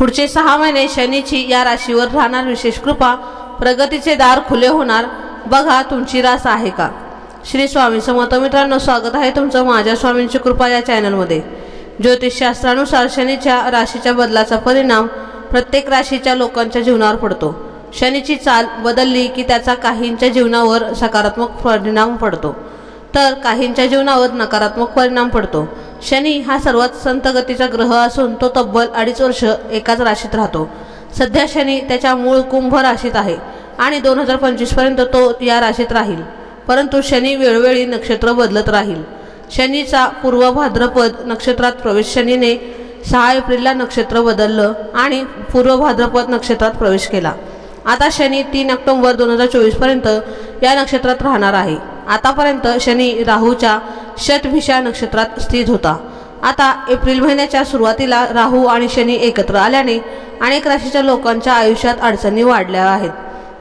पुढचे सहा महिने शनीची या राशीवर राहणार विशेष कृपा प्रगतीचे दार खुले होणार. बघा तुमची रास आहे का? श्री स्वामी समर्थ मित्रांनो स्वागत आहे तुमचं माझ्या स्वामींची कृपा या चॅनलमध्ये. ज्योतिषशास्त्रानुसार शनीच्या राशीच्या बदलाचा परिणाम प्रत्येक राशीच्या लोकांच्या जीवनावर पडतो. शनीची चाल बदलली की त्याचा काहींच्या जीवनावर सकारात्मक परिणाम पडतो. तर काहींच्या जीवनावर नकारात्मक परिणाम पडतो. शनी हा सर्वात संतगतीचा ग्रह असून तो तब्बल अडीच वर्ष एकाच राशीत राहतो. सध्या शनी त्याच्या मूळ कुंभ राशीत आहे आणि दोन हजार पंचवीसपर्यंत तो या राशीत राहील. परंतु शनी वेळोवेळी नक्षत्र बदलत राहील. शनीचा पूर्व भाद्रपद नक्षत्रात प्रवेश शनीने सहा एप्रिलला नक्षत्र बदललं आणि पूर्व भाद्रपद नक्षत्रात प्रवेश केला. आता शनी तीन ऑक्टोबर दोन हजार चोवीसपर्यंत या नक्षत्रात राहणार आहे. आतापर्यंत शनी राहूच्या शतभिषा नक्षत्रात स्थित होता. आता एप्रिल महिन्याच्या सुरुवातीला राहू आणि शनी एकत्र आल्याने अनेक राशीच्या लोकांच्या आयुष्यात अडचणी वाढल्या आहेत.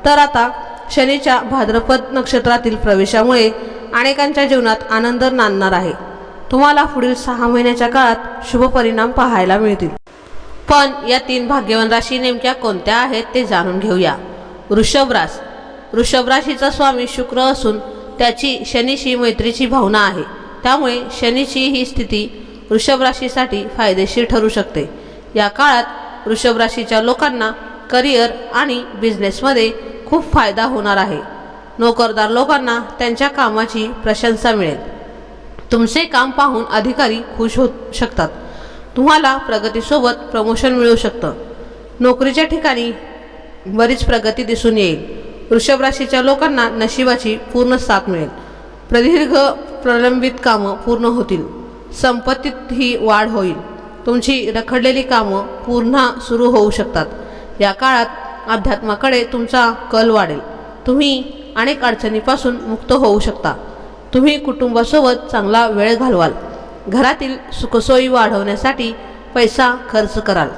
तर आता शनीच्या भाद्रपद नक्षत्रातील प्रवेशामुळे अनेकांच्या जीवनात आनंद नांदणार आहे. तुम्हाला पुढील सहा महिन्याच्या काळात शुभ परिणाम पाहायला मिळतील. पण या तीन भाग्यवान राशी नेमक्या कोणत्या आहेत ते जाणून घेऊया. वृषभ रास. वृषभ राशीचा स्वामी शुक्र असून त्याची शनीशी मैत्रीची भावना आहे. त्यामुळे शनीची ही स्थिती वृषभ राशीसाठी फायदेशीर ठरू शकते. या काळात वृषभ राशीच्या लोकांना करिअर आणि बिझनेसमध्ये खूप फायदा होणार आहे. नोकरदार लोकांना त्यांच्या कामाची प्रशंसा मिळेल. तुमचे काम पाहून अधिकारी खुश होऊ शकतात. तुम्हाला प्रगतीसोबत प्रमोशन मिळू शकतं. नोकरीच्या ठिकाणी बरीच प्रगती दिसून येईल. वृषभ राशीच्या लोकांना नशिबाची पूर्ण साथ मिळेल. प्रदीर्घ प्रलंबित कामं पूर्ण होतील. संपत्तीत ही वाढ होईल. तुमची रखडलेली कामं पुन्हा सुरू होऊ शकतात. या काळात अध्यात्माकडे तुमचा कल वाढेल. तुम्ही अनेक अडचणीपासून मुक्त होऊ शकता. तुम्ही कुटुंबासोबत चांगला वेळ घालवाल. घरातील सुखसोयी वाढवण्यासाठी पैसा खर्च कराल.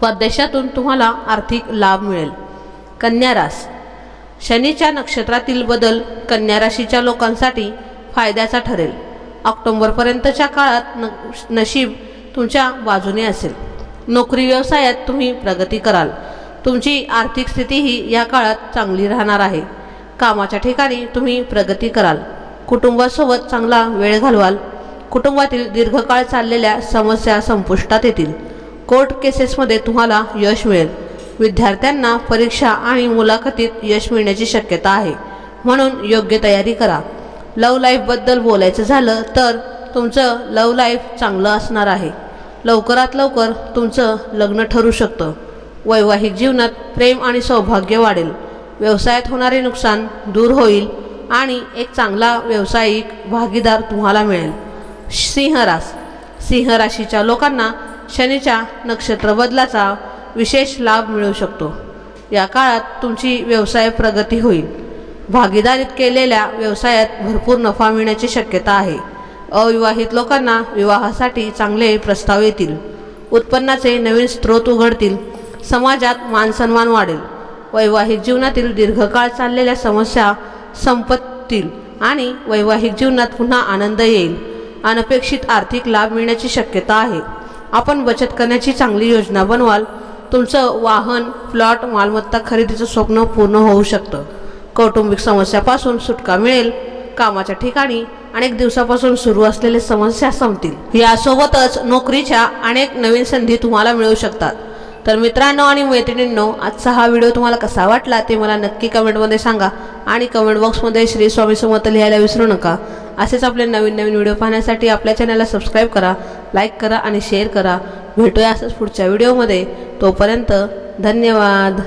परदेशातून तुम्हाला आर्थिक लाभ मिळेल. कन्या रास शनीच्या नक्षत्रातील बदल कन्या राशीच्या लोकांसाठी फायद्याचा ठरेल. ऑक्टोंबरपर्यंतच्या काळात न नशीब तुमच्या बाजूने असेल. नोकरी व्यवसायात तुम्ही प्रगती कराल. तुमची आर्थिक स्थितीही या काळात चांगली राहणार आहे. कामाच्या ठिकाणी तुम्ही प्रगती कराल. कुटुंबासोबत चांगला वेळ घालवाल. कुटुंबातील दीर्घकाळ चाललेल्या समस्या संपुष्टात येतील. कोर्ट केसेसमध्ये तुम्हाला यश मिळेल. विद्यार्थ्यांना परीक्षा आणि मुलाखतीत यश मिळण्याची शक्यता आहे. म्हणून योग्य तयारी करा. लव लाईफबद्दल बोलायचं झालं तर तुमचं लव लाईफ चांगलं असणार आहे. लवकरात लवकर तुमचं लग्न ठरू शकतं. वैवाहिक जीवनात प्रेम आणि सौभाग्य वाढेल. व्यवसायात होणारे नुकसान दूर होईल आणि एक चांगला व्यावसायिक भागीदार तुम्हाला मिळेल. सिंहरास सिंहराशीच्या लोकांना शनीच्या नक्षत्र बदलाचा विशेष लाभ मिळू शकतो. या काळात तुमची व्यवसाय प्रगती होईल. भागीदारीत केलेल्या व्यवसायात भरपूर नफा मिळण्याची शक्यता आहे. अविवाहित लोकांना विवाहासाठी चांगले प्रस्ताव येतील. उत्पन्नाचे नवीन स्रोत उघडतील. समाजात मानसन्मान वाढेल. वैवाहिक जीवनातील दीर्घकाळ चाललेल्या समस्या संपतील आणि वैवाहिक जीवनात पुन्हा आनंद येईल. अनपेक्षित आर्थिक लाभ मिळण्याची शक्यता आहे. आपण बचत करण्याची चांगली योजना बनवाल. तुमचं वाहन प्लॉट मालमत्ता खरेदीचं स्वप्न पूर्ण होऊ शकतं. कौटुंबिक समस्यापासून सुटका मिळेल कामाच्या ठिकाणी अनेक दिवसापासून सुरू असलेल्या समस्या संपतील. यासोबतच नोकरीच्या अनेक नवीन संधी तुम्हाला मिळू शकतात. तर मित्रांनो आणि मैत्रिणींनो आजचा हा व्हिडिओ तुम्हाला कसा वाटला ते मला नक्की कमेंटमध्ये सांगा आणि कमेंट बॉक्समध्ये श्री स्वामी समर्थ लिहायला विसरू नका. असेच आपले नवीन नवीन व्हिडिओ पाहण्यासाठी आपल्या चॅनलला सबस्क्राईब करा लाईक करा आणि शेअर करा. भेटूया असंच पुढच्या व्हिडिओमध्ये तोपर्यंत धन्यवाद.